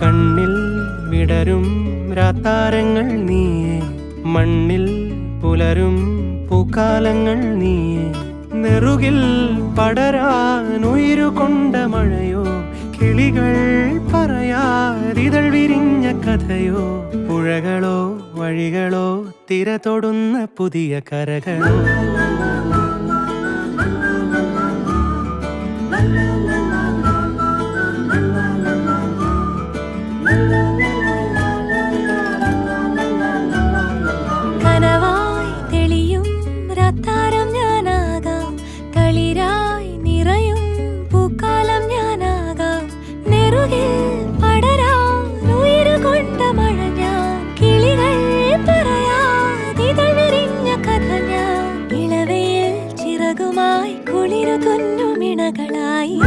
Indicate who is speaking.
Speaker 1: കണ്ണിൽ വിടരും രാത്താരങ്ങൾ നീയെ മണ്ണിൽ പുലരും പൂക്കാലങ്ങൾ നീയെ. നെറുകിൽ കൊണ്ട മഴയോ കിളികൾ പറയാതിതൾ വിരിഞ്ഞ കഥയോ. പുഴകളോ വഴികളോ തിര തൊടുന്ന പുതിയ കരകളോ.
Speaker 2: ചെറുകിൽ പടരാനുയരുകൊണ്ട മഴ ഞാൻ കിളികൾ പറയാതിതൾ വിരിഞ്ഞ കഥ ഞാൻ ഇളവയിൽ ചിറകുമായി കുളിരു തുന്നുമിണകളായി